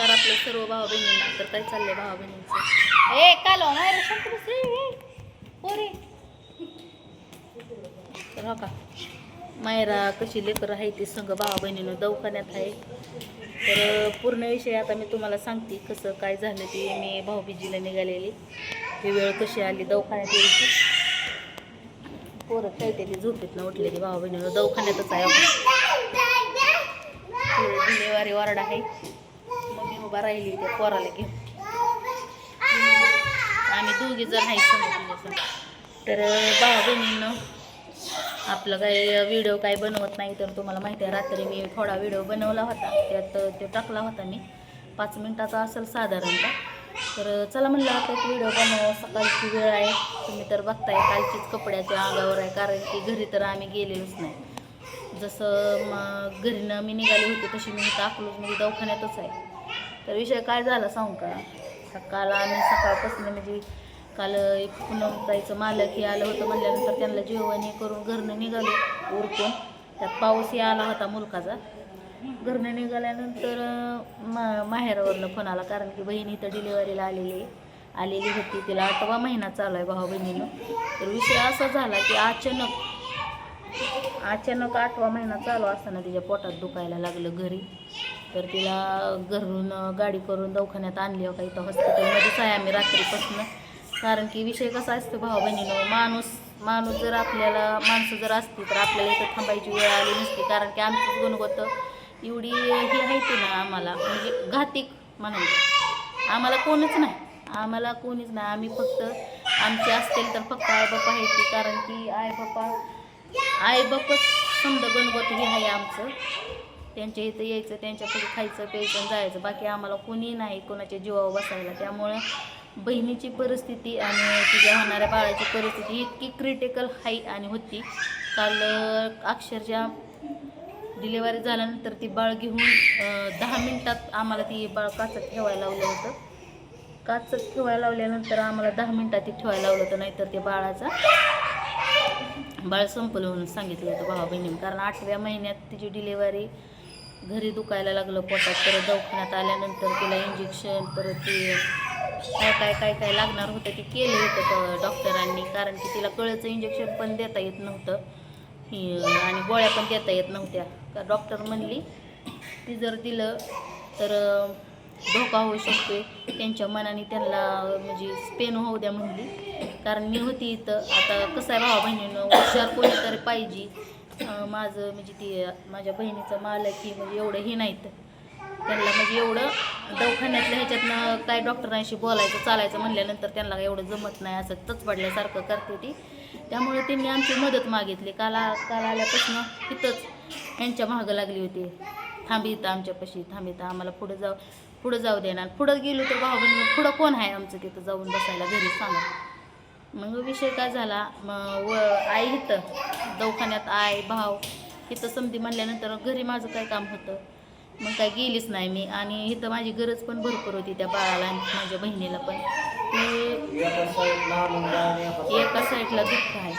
नमस्कार आपल्या सर्व भाऊ बहिणींना तर काय चाललंय भाव बहिणींचं ए काल नाही रे, तर हो का? मायरा कशी लेकरं आहे ती संघ भावा बहिणीनं दवाखान्यात आहे. तर पूर्ण विषय आता मी तुम्हाला सांगते कसं काय झालं ते. मी भाऊबीजीला निघालेली. ही वेळ कशी आली दवाखान्यात यायची. पोरं खेळतेली झोपेतनं उठलेली भावा बहिणीनं दवाखान्यातच आहे. आपण. डिलेवारी वॉर्ड आहे. उभा राहिली त्या पोराला घेऊन. आम्ही दोघी जण आहे तर भावा बहिणीनं आपलं काही व्हिडिओ काही बनवत नाही तर तुम्हाला माहिती आहे रात्री मी थोडा व्हिडिओ बनवला होता. त्यात तो टाकला होता मी. पाच मिनटाचा असेल साधारणतः. तर चला म्हणलं आता एक व्हिडिओ बनव. सकाळची वेळ आहे. तुम्ही तर बघताय कालचीच कपड्याच्या अंगावर आहे. कारण की घरी तर आम्ही गेलेलोच नाही. जसं मग घरीनं मी निघाली होती तशी मी इथं अकलूजमध्ये म्हणजे दवाखान्यातच आहे. तर विषय काय झाला सांगू का? सकाळ आम्ही सकाळपासून म्हणजे काल एक पुन्हा जायचं मालक हे आलं होतं म्हणल्यानंतर त्यांना जेवण हे करून घरनं निघालो उरकून. त्यात पाऊसही आला होता मुलकाचा. घरनं निघाल्यानंतर मा माहेरावरनं फोन आला कारण की बहीण इथं डिलिव्हरीला आलेली आहे. आलेली होती. तिला आठवा महिना चालू आहे भाऊ बहिणीनं. तर विषय असा झाला की अचानक अचानक आठवा महिना चालू असताना तिच्या पोटात दुखायला लागलं घरी. तर तिला घरून गाडी करून दवाखान्यात आणली हो का इथं हॉस्पिटलमध्येच आहे आम्ही रात्रीपासून. कारण की विषय कसा असतो भाऊ बहिणीनं माणूस माणूस जर आपल्याला माणसं जर असती तर आपल्याला इथं थांबायची वेळ आली नसती. कारण की आमचं गुणगत एवढी हे आहे ना आम्हाला म्हणजे घातिक म्हणायचं आम्हाला कोणच नाही आम्हाला कोणीच नाही. आम्ही फक्त आमचे असतील तर फक्त आई बाप्पा आहे ती. कारण की आई बाप्पा आई बापच समजा गणगोत हे आहे आमचं. त्यांच्या इथं यायचं त्यांच्याकडे खायचं प्यायचं जायचं. बाकी आम्हाला कोणी नाही कोणाच्या जीवावर बसायला. त्यामुळं बहिणीची परिस्थिती आणि तिच्या होणाऱ्या बाळाची परिस्थिती इतकी क्रिटिकल हाय आणि होती. काल अक्षरशः डिलेवरी झाल्यानंतर ती बाळ घेऊन दहा मिनटात आम्हाला ती बाळ काचत ठेवायला लावलं होतं. काचत ठेवायला लावल्यानंतर आम्हाला दहा मिनटात ती ठेवायला लावलं होतं. नाहीतर ते बाळाचा बाळ संपलं म्हणून सांगितलं होतं भावा बहिणीने कारण आठव्या महिन्यात तिची डिलेवरी घरी दुखायला लागलं पोटात परत दवाखान्यात आल्यानंतर तिला इंजेक्शन परत ती काय काय काय काय लागणार होतं ते केलं होतं डॉक्टरांनी कारण की तिला कळचं इंजेक्शन पण देता येत नव्हतं. आणि गोळ्या पण देता येत नव्हत्या. का डॉक्टर म्हणली ती जर दिलं तर धोका होऊ शकतोय. त्यांच्या मनाने त्यांना म्हणजे स्पेन होऊ द्या म्हणली. कारण मी होती इथं. आता कसं आहे भावा बहिणीनं हुशार कोणीतरी पाहिजे. माझं म्हणजे ती माझ्या बहिणीचं मालकी म्हणजे एवढं हे नाहीत. त्यांना म्हणजे एवढं दवाखान्यातल्या ह्याच्यातनं काय डॉक्टरांशी बोलायचं चालायचं म्हणल्यानंतर त्यांना एवढं जमत नाही असं तच पडल्यासारखं करते ती. त्यामुळे त्यांनी आमची मदत मागितली. काल काल आल्यापासून तिथंच यांच्या मागं लागली होती. थांबी आमच्यापाशी थांबी आम्हाला पुढं जाऊ पुढं जाऊ देणार पुढं गेलो तर भाऊ पुढं कोण आहे आमचं तिथं जाऊन बसायला घरी सांगा. मग विषय काय झाला? मग व आई इथं दवाखान्यात आई भाव इथं समधी म्हणल्यानंतर घरी माझं काय काम होतं? मग काय गेलीच नाही मी. आणि इथं माझी गरज पण भरपूर होती त्या बाळाला आणि माझ्या बहिणीला पण. ते एका साईडला दुःख आहे.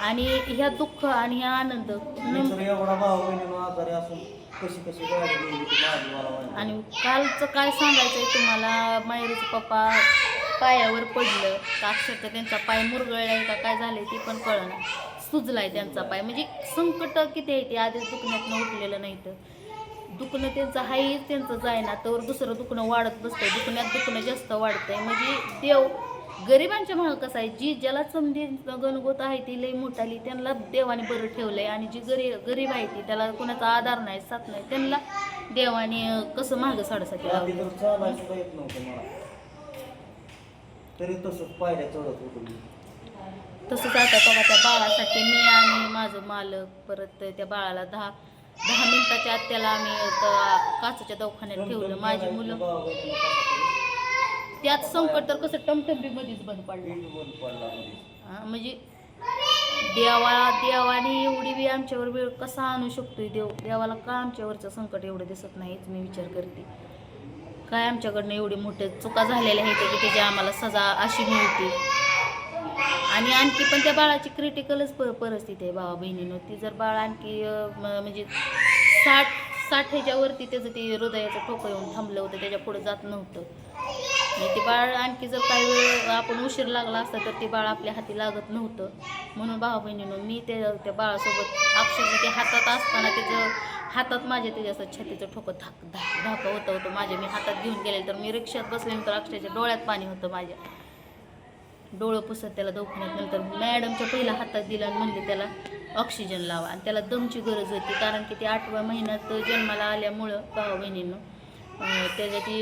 आणि ह्या दुःख आणि ह्या आनंद. आणि कालचं काय सांगायचं आहे तुम्हाला? मायरूचं पप्पा पायावर पडलं. का अक्षरशः त्यांचा पाय मुरगळलाय का काय झालंय ते पण कळलं सुजलाय त्यांचा पाय. म्हणजे संकट किती आहे ते आधीच दुखण्यातनं उठलेलं नाही तर. दुखणं त्यांचं हाही त्यांचं जायना. तर दुसरं दुखणं वाढत बसतंय. दुखण्यात दुखणं जास्त वाढतंय. म्हणजे देव गरिबांच्या मागं कसं आहे? जी ज्याला समधी गणगोत आहे ती लई मोठाली त्यांना देवाने बरं ठेवलंय. आणि जी गरी गरीब आहे ती त्याला कोणाचा आधार नाही साथ नाही. त्यांना देवाने कसं मागं साडेसाठी लावलं तर तसंच पायऱ्या चढत होतो मी. तसंच आता बघा त्या बाळासाठी मी आणि माझं मालक परत त्या बाळाला दहा दहा मिनिटाच्या आत त्याला आम्ही त्या काचच्या दवाखान्यात ठेवलं. माझी मुलं त्यात संकट तर कसं टमटंबीमध्येच बंद पडलं. हा, म्हणजे देवा देवाने एवढी बी आमच्यावर वेळ कसा आणू शकतोय देव? देवाला का आमच्यावरचं संकट एवढं दिसत नाही हेच मी विचार करते. काय आमच्याकडनं एवढी मोठे चुका झालेल्या आहेत की त्याची आम्हाला सजा अशी मिळते. आणि आणखी पण त्या बाळाची क्रिटिकलच प परिस्थिती आहे भावा बहिणीनं. ती जर बाळ आणखी म्हणजे साठ साठ ह्याच्यावरती त्याचं ते हृदयाचं ठोकं येऊन थांबलं होतं त्याच्या पुढे जात नव्हतं. आणि ते बाळ आणखी जर काही वेळ आपण उशीर लागला असता तर ते बाळ आपल्या हाती लागत नव्हतं. म्हणून भावा बहिणीनं मी त्या त्या बाळासोबत अक्षरशः ते हातात असताना त्याचं हातात माझ्या त्याच्या असं छातीचं ठोकं धाक धाक धाकं होतं होतं माझ्या. मी हातात घेऊन गेले तर मी रिक्षात बसल्यानंतर अक्षरशः डोळ्यात पाणी होतं माझ्या. डोळं पुसत त्याला दवाखान्यात नंतर मॅडमच्या पहिल्या हातात दिला आणि म्हणले त्याला ऑक्सिजन लावा. आणि त्याला दमची गरज होती कारण की ते आठव्या महिन्यात जन्माला आल्यामुळं भावा बहिणीनं अं, त्याच्या ती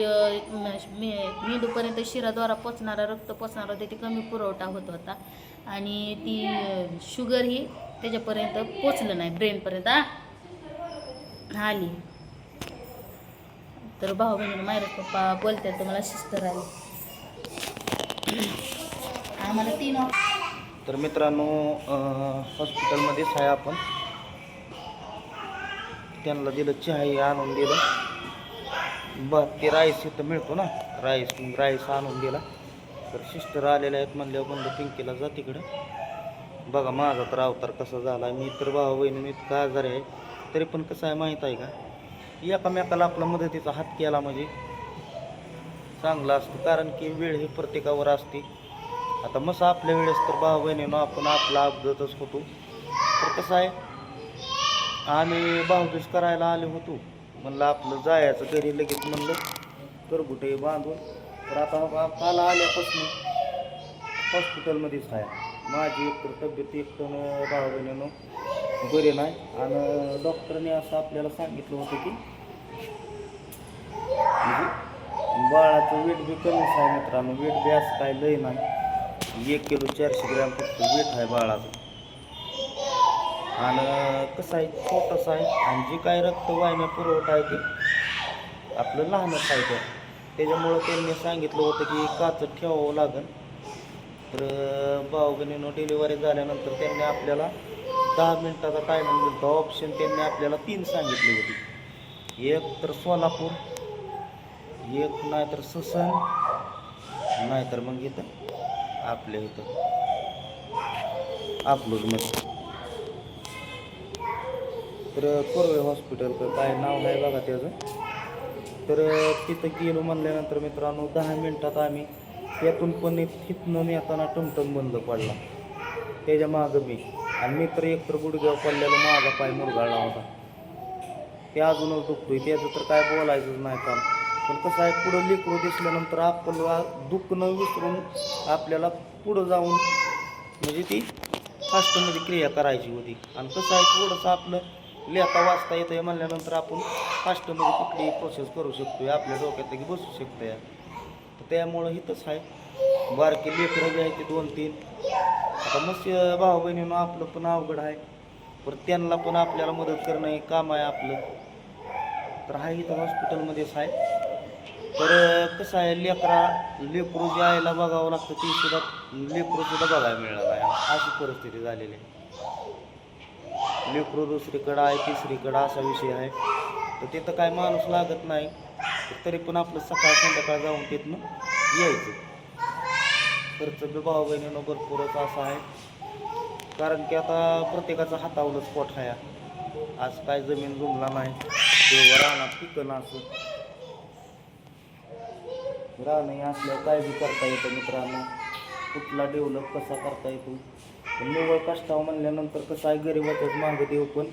मे- मेंदूपर्यंत शिराद्वारा पोचणारा रक्त पोचणारा त्याची कमी पुरवठा होत होता. आणि ती शुगर ही त्याच्यापर्यंत पोचलं नाही ब्रेनपर्यंत आ आली तर भाऊ बहिणी मायरा पप्पा बोलतात तर मला सिस्टर आली आम्हाला तीन तर मित्रांनो हॉस्पिटलमध्येच आहे आपण. त्यांना दिलं चहा आणून दिलं. बर ते राईस इथं मिळतो ना? राईस राईस आणून दिला. तर सिस्टर आलेल्या आहेत म्हणल्यावर बंद पिंकीला जा तिकडं. बघा माझा तर अवतार कसा झाला. मी तर भाऊ बहिणीने इतका आजारी आहे. तरी पण कसं आहे माहीत आहे का? एकामेकाला आपला मदतीचा हात केला म्हणजे चांगला असतो. कारण की वेळ ही प्रत्येकावर असते. आता मस्त आपल्या वेळेस तर भाऊ बहिणीनं आपण आपला अपघातच होतो. तर कसं आहे आम्ही भाऊबीज करायला आले होतो. म्हणलं आपलं जायचं घरी लगेच म्हणलं करगुटे बांधून. तर आता बा- काल आल्यापासून हॉस्पिटलमध्येच आहे. माझी एक तर तब्येत एक तर भाऊ बहिणीनं बरे नाही. आणि डॉक्टरने असं आपल्याला सांगितलं होतं की म्हणजे बाळाचं वेट बी कमीच आहे मित्रांनो. वेट बी असं काय लय नाही. एक किलो चारशे ग्रॅम फक्त वेट आहे बाळाचं. आणि कसं आहे छोटंसं आहे. आणि जे काय रक्तवाहिन्या पुरवठा आहे ते आपलं लहानच आहे ते. त्याच्यामुळं त्यांनी सांगितलं होतं की काचत ठेवावं लागेल तर भाऊ डिलिव्हरी झाल्यानंतर त्यांनी आपल्याला दहा मिनिटाचा टायमिंग दिला ऑप्शन त्यांनी आपल्याला तीन सांगितली होती. एक तर सोलापूर एक नाहीतर ससन नाहीतर मग इथं आपल्या इथं. अकलूजमध्ये. तर कोरवे हॉस्पिटलचं काय नाव आहे बघा त्याचं. तर तिथं गेलो म्हणल्यानंतर मित्रांनो दहा मिनटात आम्ही त्यातून पण एक तिथनं येताना टमटम बंद पडला. त्याच्या मागं मी. आणि मी तर एकतर गुडघ्यावर पडलेलं माझा पाय मुरगाळला होता. ते अजूनच दुखतोय. त्याचं तर काय बोलायचंच नाही काम. पण कसं आहे पुढं लेकरू दिसल्यानंतर आपल्याला दुखणं विसरून आपल्याला पुढं जाऊन म्हणजे ती फास्टमध्ये क्रिया करायची होती. आणि कसं आहे थोडंसं आपलं लिहिता वाचता येतं म्हणल्यानंतर आपण फास्टमध्ये कुठलीही प्रोसेस करू शकतो आपल्या डोक्यात की बसू शकतो या तर त्यामुळं हितच आहे. बारके लेकरं जे ते दोन तीन. आता मस्त भाऊ बहिणीनं आपलं पण अवघड आहे. पण त्यांना पण आपल्याला मदत करणं हे काम आहे आपलं. तर हा इथं हॉस्पिटलमध्येच आहे. तर कसं आहे लेकरा लेकरू जे आईला बघावं लागतं ती सुद्धा लेकरू सुद्धा बघायला मिळालं आहे. अशी परिस्थिती झालेली आहे. लेकरू दुसरीकडं आहे तिसरीकडं असा विषय आहे. तर तिथं काय माणूस लागत नाही. तर तरी पण आपलं सकाळ संध्याकाळ जाऊन तिथनं यायचं. खर्च बी भाऊ बहिणीनं भरपूरच असा आहे. कारण की आता प्रत्येकाचा हातावलंच पोट आहे. आज काय जमीन जुमला नाही तेव्हा रानात पिकं असं. राहणं असल्यावर काय बी करता येतं मित्रांनो. कुठला डेव्हलप कसा करता येतो. पण निवळ कष्टाव म्हणल्यानंतर कसं आहे गरीबातच मागं देव पण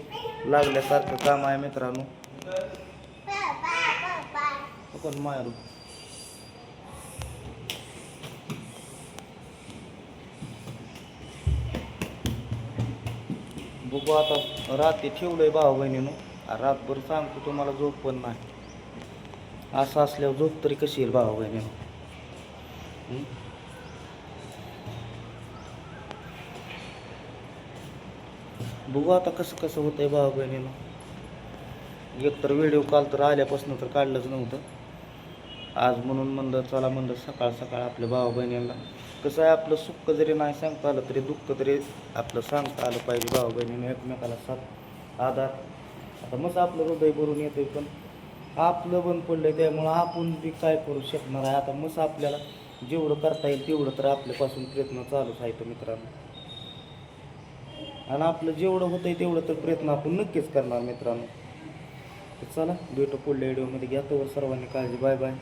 लागल्यासारखं काम आहे मित्रांनो. पण मारू बघू आता रात्री ठेवलंय भाऊ बहिणीनं. रातभर सांगतो तुम्हाला झोप पण नाही. असं असल्यावर झोप तरी कशी येईल भाऊ बहिणीनं? बघू आता कसं कसं होतंय भाऊ बहिणीनं. एकतर व्हिडिओ कॉल तर आल्यापासून तर काढलंच नव्हतं. आज म्हणून म्हणलं चला म्हणलं सकाळ सकाळ आपल्या भाऊ बहिणींना कसं आहे आपलं सुख जरी नाही सांगता आलं तरी दुःख तरी आपलं सांगता आलं पाहिजे. भाऊ बहिणीने एकमेकाला साथ आधार आता मस्त आपलं हृदय भरून येतंय पण आपलं बंद पडलंय त्यामुळं आपण बी काय करू शकणार आहे? आता मस्त आपल्याला जेवढं करता येईल तेवढं तर आपल्यापासून प्रयत्न चालूच आहे तर मित्रांनो. आणि आपलं जेवढं होतंय तेवढं तर प्रयत्न आपण नक्कीच करणार मित्रांनो. तर चला भेटू पुढल्या व्हिडिओमध्ये. घ्या तोवर सर्वांनी काळजी. Bye bye